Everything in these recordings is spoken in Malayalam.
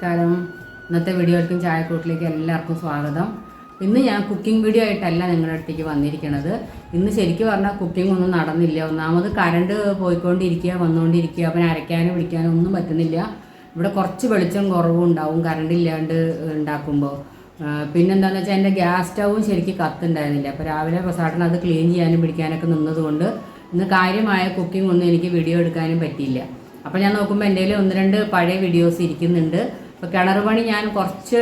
നമസ്കാരം. ഇന്നത്തെ വീഡിയോയിലേക്കും ചായക്കൂട്ടിലേക്ക് എല്ലാവർക്കും സ്വാഗതം. ഇന്ന് ഞാൻ കുക്കിംഗ് വീഡിയോ ആയിട്ടല്ല നിങ്ങളുടെ അടുത്തേക്ക് വന്നിരിക്കുന്നത് ഇന്ന് ശരിക്കും പറഞ്ഞാൽ കുക്കിംഗ് ഒന്നും നടന്നില്ല. ഒന്നാമത് കറണ്ട് പോയിക്കൊണ്ടിരിക്കുക വന്നുകൊണ്ടിരിക്കുക അപ്പം അരയ്ക്കാനും പിടിക്കാനും ഒന്നും പറ്റുന്നില്ല. ഇവിടെ കുറച്ച് വെളിച്ചം കുറവും ഉണ്ടാവും കറണ്ട് ഇല്ലാണ്ട് ഉണ്ടാക്കുമ്പോൾ പിന്നെന്താണെന്ന് വെച്ചാൽ എന്റെ ഗ്യാസ് സ്റ്റൗവും ശരിക്കും കത്തുണ്ടായിരുന്നില്ല. അപ്പോൾ രാവിലെ പ്രസാദം അത് ക്ലീൻ ചെയ്യാനും പിടിക്കാനൊക്കെ നിന്നതുകൊണ്ട് ഇന്ന് കാര്യമായ കുക്കിംഗ് ഒന്നും എനിക്ക് വീഡിയോ എടുക്കാനും പറ്റിയില്ല. അപ്പോൾ ഞാൻ നോക്കുമ്പോൾ എന്റെ ഒന്ന് രണ്ട് പഴയ വീഡിയോസ് ഇരിക്കുന്നുണ്ട്. അപ്പോൾ കിണർ പണി ഞാൻ കുറച്ച്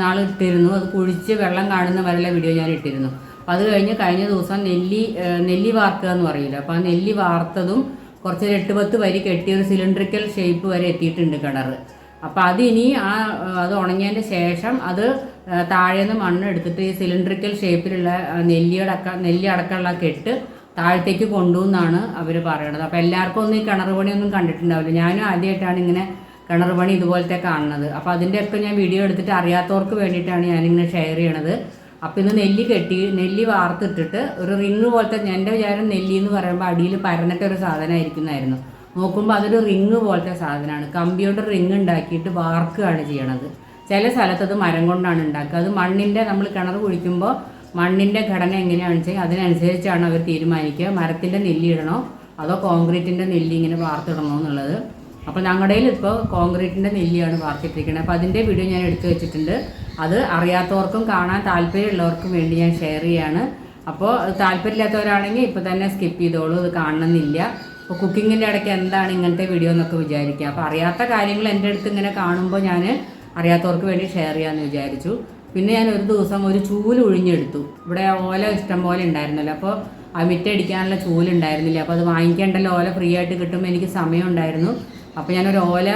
നാൾ ഇട്ടിരുന്നു. അത് കുഴിച്ച് വെള്ളം കാണുന്ന വരെയുള്ള വീഡിയോ ഞാൻ ഇട്ടിരുന്നു. അപ്പോൾ അത് കഴിഞ്ഞ് കഴിഞ്ഞ ദിവസം നെല്ലി നെല്ലി വാർക്കുക എന്ന് പറയില്ല? അപ്പോൾ ആ നെല്ലി വാർത്തതും കുറച്ച് എട്ട് പത്ത് വരി കെട്ടിയ ഒരു സിലിണ്ടറിക്കൽ ഷേപ്പ് വരെ എത്തിയിട്ടുണ്ട് കിണർ. അപ്പോൾ അത് ഇനി ആ അത് ഉണങ്ങിയതിന്റെ ശേഷം അത് താഴെ താഴേന്ന് മണ്ണ് എടുത്തിട്ട് ഈ സിലിണ്ടറിക്കൽ ഷേപ്പിലുള്ള നെല്ലിയടക്ക നെല്ലിയുടെ നെല്ലി അടക്കമുള്ള കെട്ട് താഴത്തേക്ക് കൊണ്ടുവന്നാണ് അവർ പറയണത്. അപ്പോൾ എല്ലാവർക്കും ഒന്നും ഈ കിണർ പണിയൊന്നും കണ്ടിട്ടുണ്ടാവില്ല. ഞാനും ആദ്യമായിട്ടാണ് ഇങ്ങനെ കിണർ പണി ഇതുപോലത്തെ കാണുന്നത്. അപ്പോൾ അതിന്റെയൊക്കെ ഞാൻ വീഡിയോ എടുത്തിട്ട് അറിയാത്തവർക്ക് വേണ്ടിയിട്ടാണ് ഞാനിങ്ങനെ ഷെയർ ചെയ്യണത്. അപ്പോൾ ഇന്ന് നെല്ലി കെട്ടി നെല്ലി വാർത്തിട്ടിട്ട് ഒരു റിങ് പോലത്തെ എന്റെ വിചാരം നെല്ലി എന്ന് പറയുമ്പോൾ അടിയിൽ പരന്നിട്ട് ഒരു സാധനമായിരിക്കുന്നതായിരുന്നു നോക്കുമ്പോൾ അതൊരു റിങ് പോലത്തെ സാധനമാണ്. കമ്പിയോട് റിങ് ഉണ്ടാക്കിയിട്ട് വാർക്കുകയാണ് ചെയ്യണത്. ചില സ്ഥലത്ത് അത് മരം കൊണ്ടാണ് ഉണ്ടാക്കുക. അത് മണ്ണിന്റെ നമ്മൾ കിണർ കുഴിക്കുമ്പോൾ മണ്ണിന്റെ ഘടന എങ്ങനെയാണെന്ന് വെച്ചാൽ അതിനനുസരിച്ചാണ് അവർ തീരുമാനിക്കുക. മരത്തിന്റെ നെല്ലി ഇടണോ? അതോ കോൺക്രീറ്റിന്റെ നെല്ലി ഇങ്ങനെ വാർത്തിടണോ എന്നുള്ളത്. അപ്പോൾ ഞങ്ങളുടെ ഇപ്പോൾ കോൺക്രീറ്റിന്റെ നെല്ലിയാണ് വാർത്തിട്ടിരിക്കുന്നത് അപ്പോൾ അതിന്റെ വീഡിയോ ഞാൻ എടുത്തു വെച്ചിട്ടുണ്ട്. അത് അറിയാത്തവർക്കും കാണാൻ താല്പര്യമുള്ളവർക്കും വേണ്ടി ഞാൻ ഷെയർ ചെയ്യാണ്. അപ്പോൾ താല്പര്യമില്ലാത്തവരാണെങ്കിൽ ഇപ്പോൾ തന്നെ സ്കിപ്പ് ചെയ്തോളൂ അത് കാണണമെന്നില്ല അപ്പോൾ കുക്കിങ്ങിന്റെ ഇടയ്ക്ക് എന്താണ് ഇങ്ങനത്തെ വീഡിയോ എന്നൊക്കെ വിചാരിക്കുക. അപ്പോൾ അറിയാത്ത കാര്യങ്ങൾ എന്റെ അടുത്ത് ഇങ്ങനെ കാണുമ്പോൾ ഞാൻ അറിയാത്തവർക്ക് വേണ്ടി ഷെയർ ചെയ്യാമെന്ന് വിചാരിച്ചു. പിന്നെ ഞാൻ ഒരു ദിവസം ഒരു ചൂൽ ഒഴിഞ്ഞെടുത്തു ഇവിടെ ഓല ഇഷ്ടം പോലെ ഉണ്ടായിരുന്നല്ലോ. അപ്പോൾ ആ മിറ്റടിക്കാനുള്ള ചൂൽ ഉണ്ടായിരുന്നില്ല. അപ്പോൾ അത് വാങ്ങിക്കേണ്ടല്ലോ ഓല ഫ്രീ ആയിട്ട് കിട്ടുമ്പോൾ എനിക്ക് സമയം ഉണ്ടായിരുന്നു. അപ്പോൾ ഞാനൊരു ഓല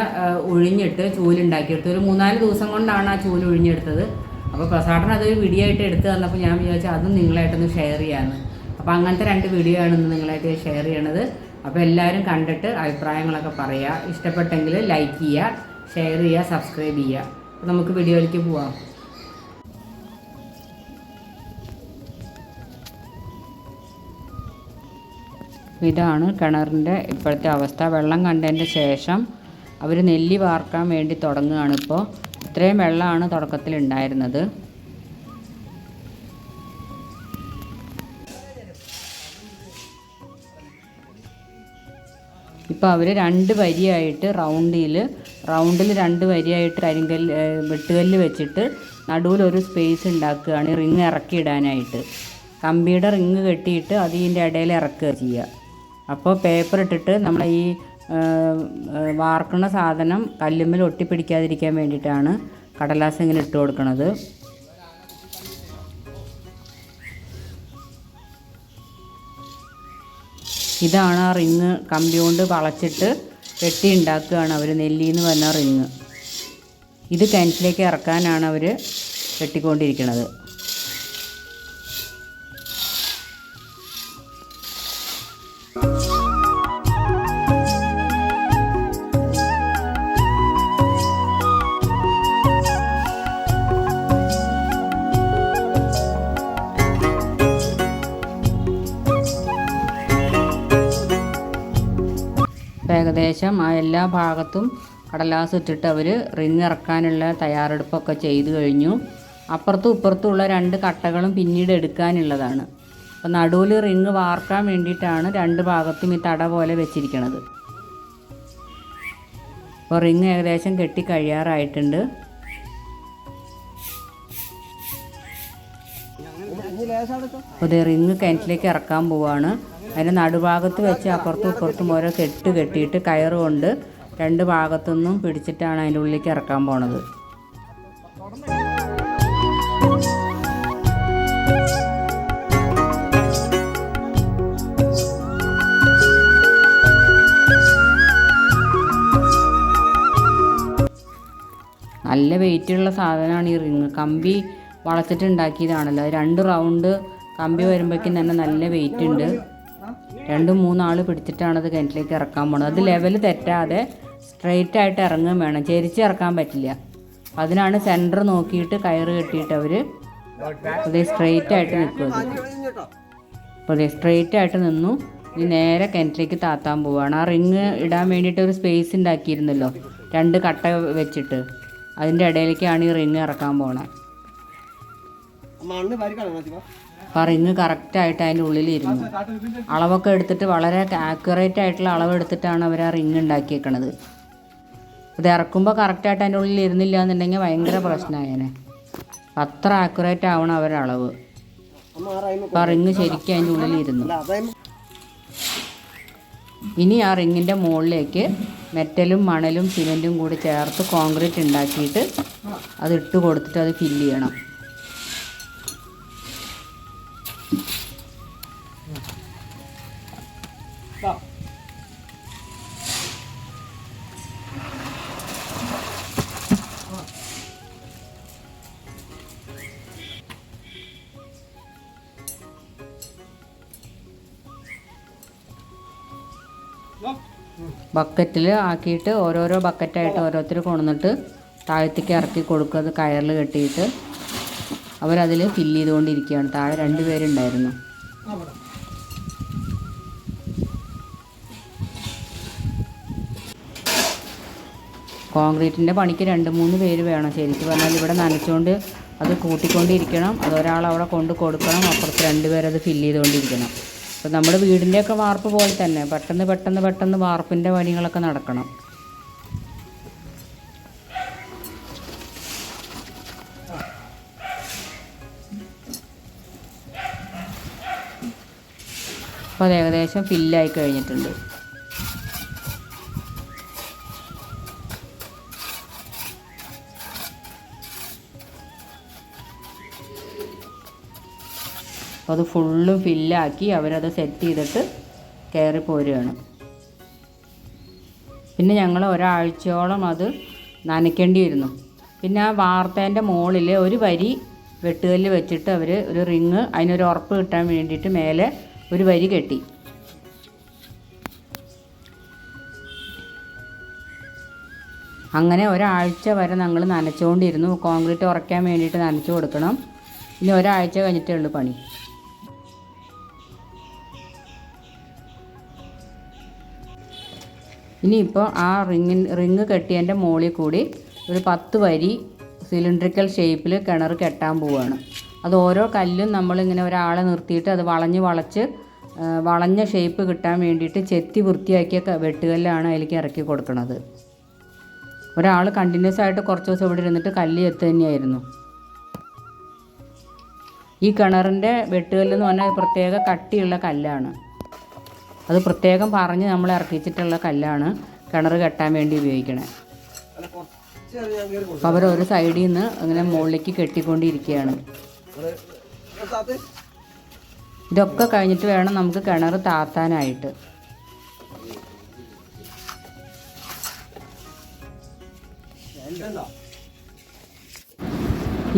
ഒഴിഞ്ഞിട്ട് ചൂലുണ്ടാക്കിയെടുത്തു ഒരു മൂന്നാൽ ദിവസം കൊണ്ടാണ് ആ ചൂൽ ഒഴിഞ്ഞെടുത്തത് അപ്പോൾ പ്രസാദൻ അതൊരു വീഡിയോ ആയിട്ട് എടുത്ത് തന്നപ്പോൾ ഞാൻ വിചാരിച്ചു അതും നിങ്ങളായിട്ടൊന്ന് ഷെയർ ചെയ്യാമെന്ന് അപ്പോൾ അങ്ങനത്തെ രണ്ട് വീഡിയോ ആണ് ഇന്ന് നിങ്ങളായിട്ട് ഷെയർ ചെയ്യണത്. അപ്പോൾ എല്ലാവരും കണ്ടിട്ട് അഭിപ്രായങ്ങളൊക്കെ പറയുക ഇഷ്ടപ്പെട്ടെങ്കിൽ ലൈക്ക് ചെയ്യുക ഷെയർ ചെയ്യുക സബ്സ്ക്രൈബ് ചെയ്യുക അപ്പോൾ നമുക്ക് വീഡിയോയിലേക്ക് പോവാം. ഇതാണ് കിണറിന്റെ ഇപ്പോഴത്തെ അവസ്ഥ. വെള്ളം കണ്ടതിന്റെ ശേഷം അവർ നെല്ലി വാർക്കാൻ വേണ്ടി തുടങ്ങുകയാണ് ഇപ്പോൾ. ഇത്രയും വെള്ളമാണ് തുടക്കത്തിൽ ഉണ്ടായിരുന്നത്. ഇപ്പോൾ അവർ രണ്ട് വരിയായിട്ട് റൗണ്ടിൽ റൗണ്ടിൽ രണ്ട് വരിയായിട്ട് കരിങ്കല്ല് വെട്ടുകല്ല് വെച്ചിട്ട് നടുവിൽ ഒരു സ്പേസ് ഉണ്ടാക്കുകയാണ് റിങ് ഇറക്കിയിടാനായിട്ട്. കമ്പിയുടെ റിങ് കെട്ടിയിട്ട് അതിന്റെ ഇടയിൽ ഇറക്കുക ചെയ്യുക. അപ്പോൾ പേപ്പർ ഇട്ടിട്ട് നമ്മൾ ഈ ഏഹ്, സാധനം കല്ലുമ്മൽ ഒട്ടിപ്പിടിക്കാതിരിക്കാൻ വേണ്ടിയിട്ടാണ് കടലാസ് ഇങ്ങനെ ഇട്ട് കൊടുക്കുന്നത് ഇതാണ് ആ റിങ് കമ്പി കൊണ്ട് വളച്ചിട്ട് കെട്ടി ഉണ്ടാക്കുകയാണ് അവർ നെല്ലിന്ന് പറഞ്ഞ റിങ്. ഇത് കിണറ്റിലേക്ക് ഇറക്കാനാണ് അവർ കെട്ടിക്കൊണ്ടിരിക്കുന്നത് ഏകദേശം ആ എല്ലാ ഭാഗത്തും കടലാസ് ഇട്ടിട്ട് അവർ റിങ് ഇറക്കാനുള്ള തയ്യാറെടുപ്പൊക്കെ ചെയ്തു കഴിഞ്ഞു. അപ്പുറത്തും ഇപ്പുറത്തുമുള്ള രണ്ട് കട്ടകളും പിന്നീട് എടുക്കാനുള്ളതാണ്. അപ്പോൾ നടുവിൽ റിങ് വാർക്കാൻ വേണ്ടിയിട്ടാണ് രണ്ട് ഭാഗത്തും ഈ തട പോലെ വെച്ചിരിക്കുന്നത് അപ്പോൾ റിങ് ഏകദേശം കെട്ടി കഴിയാറായിട്ടുണ്ട്. ഇത് റിങ് കിണറ്റിലേക്ക് ഇറക്കാൻ പോവാണ്. അതിന്റെ നടുഭാഗത്ത് വെച്ച് അപ്പുറത്തും ഇപ്പുറത്തും ഓരോ കെട്ട് കെട്ടിയിട്ട് കയറ് കൊണ്ട് രണ്ട് ഭാഗത്തുനിന്നും പിടിച്ചിട്ടാണ് അതിന്റെ ഉള്ളിലേക്ക് ഇറക്കാൻ പോണത്. നല്ല വെയിറ്റുള്ള സാധനമാണ് ഈ റിങ്. കമ്പി വളച്ചിട്ട് ഉണ്ടാക്കിയതാണല്ലോ അത് രണ്ട് റൗണ്ട് കമ്പി വരുമ്പോഴേക്കും തന്നെ നല്ല വെയിറ്റ് ഉണ്ട്. രണ്ട് മൂന്നാൾ പിടിച്ചിട്ടാണ് അത് കിണറ്റിലേക്ക് ഇറക്കാൻ പോണത്. അത് ലെവൽ തെറ്റാതെ സ്ട്രെയിറ്റ് ആയിട്ട് ഇറങ്ങുകയും വേണം. ചെരിച്ച് ഇറക്കാൻ പറ്റില്ല. അതിനാണ് സെന്റർ നോക്കിയിട്ട് കയറ് കെട്ടിയിട്ട് അവർ അതേ സ്ട്രെയിറ്റ് ആയിട്ട് നിൽക്കുന്നത്. അപ്പോൾ അതേ സ്ട്രെയിറ്റ് ആയിട്ട് നിന്നു. ഇനി നേരെ കിണറ്റിലേക്ക് താത്താൻ പോവുകയാണ് ആ റിങ് ഇടാൻ വേണ്ടിയിട്ട് ഒരു സ്പേസ് ഉണ്ടാക്കിയിരുന്നല്ലോ. രണ്ട് കട്ട വെച്ചിട്ട്. അതിന്റെ ഇടയിലേക്കാണ് ഈ റിങ് ഇറക്കാൻ പോണേ. റിങ് കറക്റ്റായിട്ട് അതിന്റെ ഉള്ളിലിരുന്നു. അളവൊക്കെ എടുത്തിട്ട് വളരെ ആക്യുറേറ്റ് ആയിട്ടുള്ള അളവ് എടുത്തിട്ടാണ് അവർ ആ റിങ് ഉണ്ടാക്കിയേക്കണത്. ഇത് ഇറക്കുമ്പോൾ കറക്റ്റായിട്ട് അതിന്റെ ഉള്ളിൽ ഇരുന്നില്ല എന്നുണ്ടെങ്കിൽ ഭയങ്കര പ്രശ്നമായേനെ അത്ര ആക്യുറേറ്റ് ആവണം അവരുടെ അളവ്. അപ്പോൾ ആ റിങ് ശരിക്കും അതിന്റെ ഉള്ളിലിരുന്നു. ഇരുന്നു ഇനി ആ റിങ്ങിന്റെ മുകളിലേക്ക് മെറ്റലും മണലും സിമെന്റും കൂടി ചേർത്ത് കോൺക്രീറ്റ് ഉണ്ടാക്കിയിട്ട് അത് ഇട്ട് കൊടുത്തിട്ട് അത് ഫില്ല് ചെയ്യണം. ബക്കറ്റിൽ ആക്കിയിട്ട് ഓരോരോ ബക്കറ്റായിട്ട് ഓരോരുത്തർ കൊണ്ടുവന്നിട്ട് താഴത്തേക്ക് ഇറക്കി കൊടുക്കുക. അത് കയറിൽ കെട്ടിയിട്ട് അവരതിൽ ഫില്ല് ചെയ്തുകൊണ്ടിരിക്കുകയാണ്. താഴെ രണ്ട് പേരുണ്ടായിരുന്നു. കോൺക്രീറ്റിന്റെ പണിക്ക് രണ്ട് മൂന്ന് പേര് വേണം. ശരിക്കും പറഞ്ഞാൽ ഇവിടെ നനച്ചുകൊണ്ട് അത് കൂട്ടിക്കൊണ്ടിരിക്കണം. അതൊരാൾ അവിടെ കൊണ്ട് കൊടുക്കണം. അപ്പുറത്ത് രണ്ട് പേരത് ഫില്ല് ചെയ്തുകൊണ്ടിരിക്കണം. അപ്പോൾ നമ്മുടെ വീടിന്റെയൊക്കെ വാർപ്പ് പോലെ തന്നെ. പെട്ടെന്ന് പെട്ടെന്ന് പെട്ടെന്ന് വാർപ്പിന്റെ പണികളൊക്കെ നടക്കണം. അപ്പോൾ അത് ഏകദേശം ഫില്ലായി കഴിഞ്ഞിട്ടുണ്ട്. അപ്പോൾ അത് ഫുള്ള് ഫില്ലാക്കി അവരത് സെറ്റ് ചെയ്തിട്ട് കയറി പോരുകയാണ് പിന്നെ ഞങ്ങൾ ഒരാഴ്ചയോളം അത് നനയ്ക്കേണ്ടി വരുന്നു പിന്നെ ആ വാർത്തേന്റെ മുകളിൽ ഒരു വരി വെട്ടുകല്ല് വെച്ചിട്ട് അവർ ഒരു റിങ് അതിനൊരു ഉറപ്പ് കിട്ടാൻ വേണ്ടിയിട്ട് മേലെ ഒരു വരി കെട്ടി. അങ്ങനെ ഒരാഴ്ച വരെ ഞങ്ങൾ നനച്ചുകൊണ്ടിരുന്നു കോൺക്രീറ്റ് ഉറക്കാൻ വേണ്ടിയിട്ട് നനച്ചു കൊടുക്കണം. ഇനി ഒരാഴ്ച കഴിഞ്ഞിട്ടേ ഉള്ളൂ പണി. ഇനിയിപ്പോൾ ആ റിങ്ങിൻ റിങ് കെട്ടിയതിന്റെ മുകളിൽ കൂടി ഒരു പത്ത് വരി സിലിണ്ട്രിക്കൽ ഷേപ്പിൽ കിണർ കെട്ടാൻ പോവുകയാണ് അത് ഓരോ കല്ലും നമ്മളിങ്ങനെ ഒരാളെ നിർത്തിയിട്ട് അത് വളഞ്ഞ് വളച്ച് വളഞ്ഞ ഷേപ്പ് കിട്ടാൻ വേണ്ടിയിട്ട് ചെത്തി വൃത്തിയാക്കിയ വെട്ടുകല്ലാണ് അതിലേക്ക് ഇറക്കി കൊടുക്കുന്നത് ഒരാൾ കണ്ടിന്യൂസ് ആയിട്ട് കുറച്ച് ദിവസം ഇവിടെ ഇരുന്നിട്ട് കല്ല് ചെത്ത് തന്നെയായിരുന്നു. ഈ കിണറിന്റെ വെട്ടുകല്ലെന്ന് പറഞ്ഞാൽ പ്രത്യേക കട്ടിയുള്ള കല്ലാണ്. അത് പ്രത്യേകം പറഞ്ഞ് നമ്മൾ ഇറക്കിച്ചിട്ടുള്ള കല്ലാണ് കിണർ കെട്ടാൻ വേണ്ടി ഉപയോഗിക്കണേ. അപ്പോൾ അവർ ഒരു സൈഡിൽ നിന്ന് അങ്ങനെ മുകളിലേക്ക് കെട്ടിക്കൊണ്ടിരിക്കുകയാണ്. ഇതൊക്കെ കഴിഞ്ഞിട്ട് വേണം നമുക്ക് കിണർ താത്താനായിട്ട്.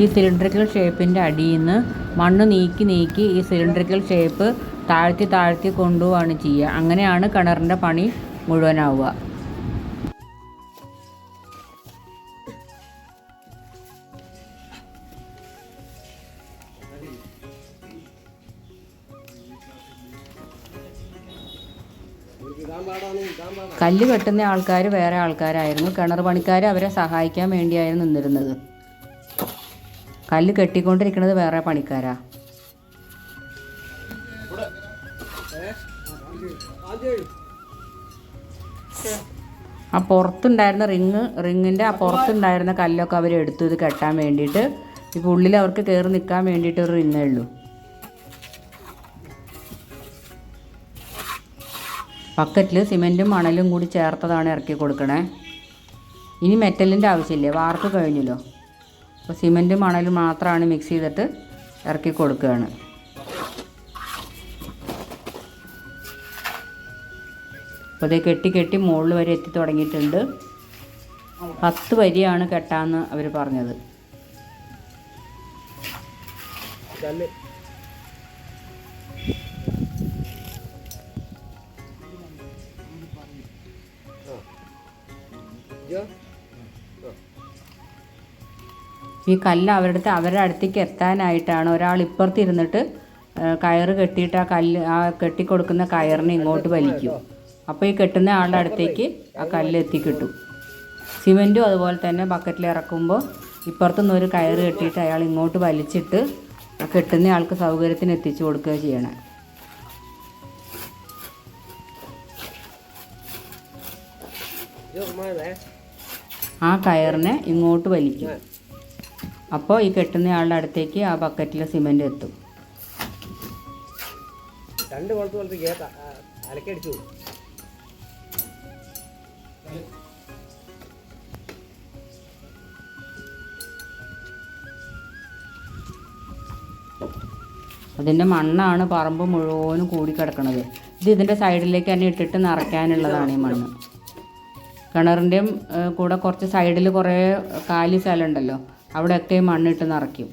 ഈ സിലിണ്ടറിക്കൽ ഷേപ്പിന്റെ അടിയിൽ നിന്ന് മണ്ണ് നീക്കി നീക്കി ഈ സിലിണ്ടറിക്കൽ ഷേപ്പ് താഴ്ത്തി താഴ്ത്തി കൊണ്ടുപോവാണ് ചെയ്യുക. അങ്ങനെയാണ് കിണറിന്റെ പണി മുഴുവനാവുക. കല്ല് കെട്ടുന്ന ആൾക്കാർ വേറെ ആൾക്കാരായിരുന്നു. കിണർ പണിക്കാർ അവരെ സഹായിക്കാൻ വേണ്ടിയായിരുന്നു നിന്നിരുന്നത്. കല്ല് കെട്ടിക്കൊണ്ടിരിക്കുന്നത് വേറെ പണിക്കാരാ. ആ പുറത്തുണ്ടായിരുന്ന റിങ് റിങ്ങിന്റെ ആ പുറത്തുണ്ടായിരുന്ന കല്ലൊക്കെ അവർ എടുത്തു ഇത് കെട്ടാൻ വേണ്ടിയിട്ട്. ഇപ്പോൾ ഉള്ളിൽ അവർക്ക് കയറി നിൽക്കാൻ വേണ്ടിയിട്ട് ഒരു റിങ്ങേ ഉള്ളൂ. ബക്കറ്റിൽ സിമെന്റും മണലും കൂടി ചേർത്തതാണ് ഇറക്കി കൊടുക്കണേ. ഇനി മെറ്റലിന്റെ ആവശ്യമില്ല? വാർക്ക് കഴിഞ്ഞല്ലോ. അപ്പോൾ സിമെന്റും മണലും മാത്രമാണ് മിക്സ് ചെയ്തിട്ട് ഇറക്കി കൊടുക്കുകയാണ്. അപ്പോൾ ഇത് കെട്ടി കെട്ടി മുകളിൽ വരെ എത്തി തുടങ്ങിയിട്ടുണ്ട്. പത്ത് വരിയാണ് കെട്ടാന്ന് അവർ പറഞ്ഞത്. ഈ കല്ല് അവരുടെ അടുത്ത് അവരുടെ അടുത്തേക്ക് എത്താനായിട്ടാണ് ഒരാൾ ഇപ്പുറത്തിരുന്നിട്ട് കയറ് കെട്ടിയിട്ട് ആ കല്ല് ആ കെട്ടിക്കൊടുക്കുന്ന കയറിനെ ഇങ്ങോട്ട് വലിക്കും. അപ്പോൾ ഈ കെട്ടുന്ന ആളുടെ അടുത്തേക്ക് ആ കല്ല് എത്തിക്കിട്ടും സിമെന്റും അതുപോലെ തന്നെ ബക്കറ്റിൽ ഇറക്കുമ്പോൾ ഇപ്പുറത്തുനിന്ന് ഒരു കയർ കെട്ടിയിട്ട് അയാൾ ഇങ്ങോട്ട് വലിച്ചിട്ട് കെട്ടുന്ന ആൾക്ക് സൗകര്യത്തിന് എത്തിച്ചു കൊടുക്കുക ചെയ്യണം. ആ കയറിനെ ഇങ്ങോട്ട് വലിക്കും. അപ്പോൾ ഈ കെട്ടുന്ന ആളുടെ അടുത്തേക്ക് ആ ബക്കറ്റിലെ സിമെന്റ് എത്തും. രണ്ട് കുളത്ത് കുളത്ത് അലക്കടിച്ചു അതിന്റെ മണ്ണാണ് പറമ്പ് മുഴുവനും കിടക്കുന്നത്. ഇത് ഇതിന്റെ സൈഡിലേക്ക് തന്നെ ഇട്ടിട്ട് നിറയ്ക്കാനുള്ളതാണ് ഈ മണ്ണ്. കിണറിന്റെയും കൂടെ കുറച്ച് സൈഡിൽ കുറേ കാലി സ്ഥലം ഉണ്ടല്ലോ അവിടെയൊക്കെ മണ്ണിട്ട് നിറയ്ക്കും.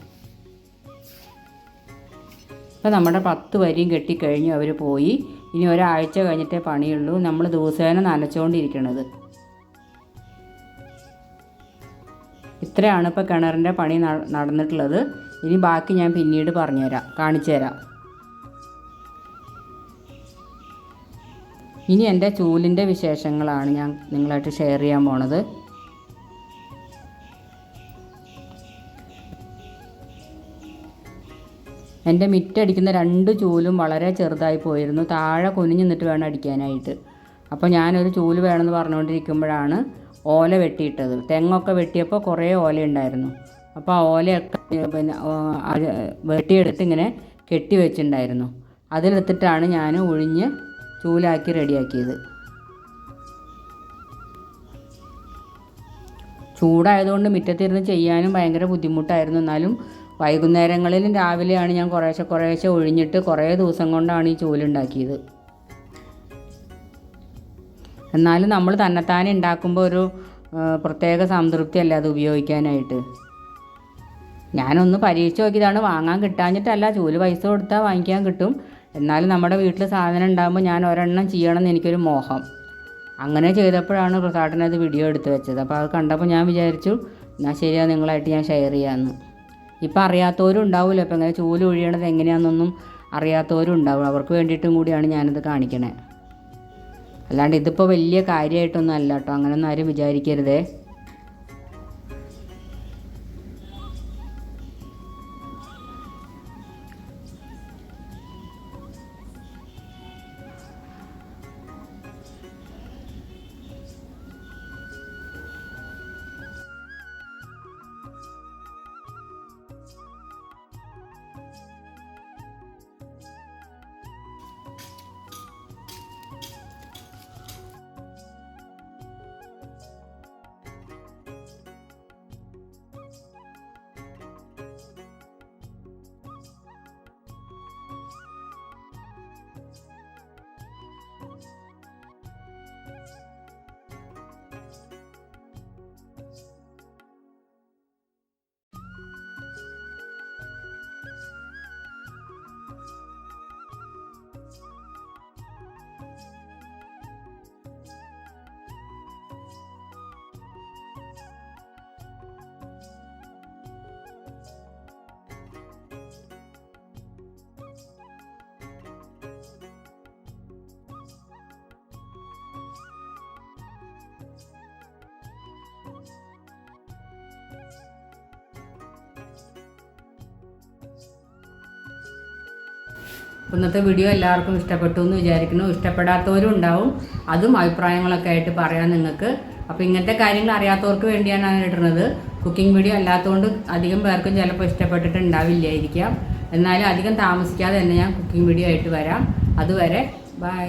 ഇപ്പം നമ്മുടെ പത്ത് വരിയും കെട്ടിക്കഴിഞ്ഞു അവർ പോയി. ഇനി ഒരാഴ്ച കഴിഞ്ഞിട്ടേ പണിയുള്ളൂ. നമ്മൾ ദിവസേന നനച്ചുകൊണ്ടിരിക്കണത് ഇത്രയാണ് ഇപ്പോൾ കിണറിന്റെ പണി നടന്നിട്ടുള്ളത്. ഇനി ബാക്കി ഞാൻ പിന്നീട് പറഞ്ഞുതരാം. കാണിച്ചു തരാം ഇനി എന്റെ ചൂലിന്റെ വിശേഷങ്ങളാണ് ഞാൻ നിങ്ങളായിട്ട് ഷെയർ ചെയ്യാൻ പോണത്. എന്റെ മിറ്റടിക്കുന്ന രണ്ട് ചൂലും വളരെ ചെറുതായി പോയിരുന്നു. താഴെ കുനിഞ്ഞു നിന്നിട്ട് വേണം അടിക്കാനായിട്ട്. അപ്പോൾ ഞാനൊരു ചൂൽ വേണമെന്ന് പറഞ്ഞുകൊണ്ടിരിക്കുമ്പോഴാണ് ഓല വെട്ടിയിട്ടത്. തെങ്ങൊക്കെ വെട്ടിയപ്പോൾ കുറേ ഓല ഉണ്ടായിരുന്നു. അപ്പോൾ ആ ഓലയൊക്കെ പിന്നെ വെട്ടിയെടുത്ത് ഇങ്ങനെ കെട്ടി വെച്ചിട്ടുണ്ടായിരുന്നു. അതിലെടുത്തിട്ടാണ് ഞാൻ ഒഴിഞ്ഞ് ചൂലാക്കി റെഡിയാക്കിയത്. ചൂടായതുകൊണ്ട് മുറ്റത്തിരുന്ന് ചെയ്യാനും ഭയങ്കര ബുദ്ധിമുട്ടായിരുന്നു. എന്നാലും വൈകുന്നേരങ്ങളിലും രാവിലെയാണ് ഞാൻ കുറേശ്ശെ കുറേശ്ശെ ഒഴിഞ്ഞിട്ട് കുറേ ദിവസം കൊണ്ടാണ് ഈ ചൂലുണ്ടാക്കിയത്. എന്നാലും നമ്മൾ തന്നെത്താനെ ഉണ്ടാക്കുമ്പോൾ ഒരു പ്രത്യേക സംതൃപ്തി അല്ല അത് ഉപയോഗിക്കാനായിട്ട്. ഞാനൊന്ന് പരീക്ഷിച്ച് നോക്കിയതാണ് വാങ്ങാൻ കിട്ടാഞ്ഞിട്ടല്ല. ജോലി പൈസ കൊടുത്താൽ വാങ്ങിക്കാൻ കിട്ടും. എന്നാലും നമ്മുടെ വീട്ടിൽ സാധനം ഉണ്ടാകുമ്പോൾ ഞാൻ ഒരെണ്ണം ചെയ്യണമെന്ന് എനിക്കൊരു മോഹം. അങ്ങനെ ചെയ്തപ്പോഴാണ് അത് വീഡിയോ എടുത്ത് വെച്ചത്. അപ്പോൾ അത് കണ്ടപ്പോൾ ഞാൻ വിചാരിച്ചു എന്നാൽ ശരിയാ നിങ്ങളായിട്ട് ഞാൻ ഷെയർ ചെയ്യാമെന്ന് ഇപ്പം അറിയാത്തവരും ഉണ്ടാവില്ല ഇപ്പം ഇങ്ങനെ ചൂൽ ഒഴിയണത് എങ്ങനെയാണെന്നൊന്നും അറിയാത്തവരും ഉണ്ടാവും. അവർക്ക് വേണ്ടിയിട്ടും കൂടിയാണ് ഞാനിത് കാണിക്കണേ. അല്ലാണ്ട് ഇതിപ്പോൾ വലിയ കാര്യമായിട്ടൊന്നും അല്ല കേട്ടോ. അങ്ങനെയൊന്നും ആരും വിചാരിക്കരുതേ. ഇന്നത്തെ വീഡിയോ എല്ലാവർക്കും ഇഷ്ടപ്പെട്ടു എന്ന് വിചാരിക്കുന്നു. ഇഷ്ടപ്പെടാത്തവരും ഉണ്ടാവും. അതും അഭിപ്രായങ്ങളൊക്കെ ആയിട്ട് പറയാം നിങ്ങൾക്ക്. അപ്പോൾ ഇങ്ങനത്തെ കാര്യങ്ങൾ അറിയാത്തവർക്ക് വേണ്ടിയാണ് ഞാൻ ഇടുന്നത്. കുക്കിംഗ് വീഡിയോ അല്ലാത്തതുകൊണ്ട് അധികം പേർക്കും ചിലപ്പോൾ ഇഷ്ടപ്പെട്ടിട്ടുണ്ടാവില്ലായിരിക്കാം. എന്നാലും അധികം താമസിക്കാതെ തന്നെ ഞാൻ കുക്കിംഗ് വീഡിയോ ആയിട്ട് വരാം. അതുവരെ ബൈ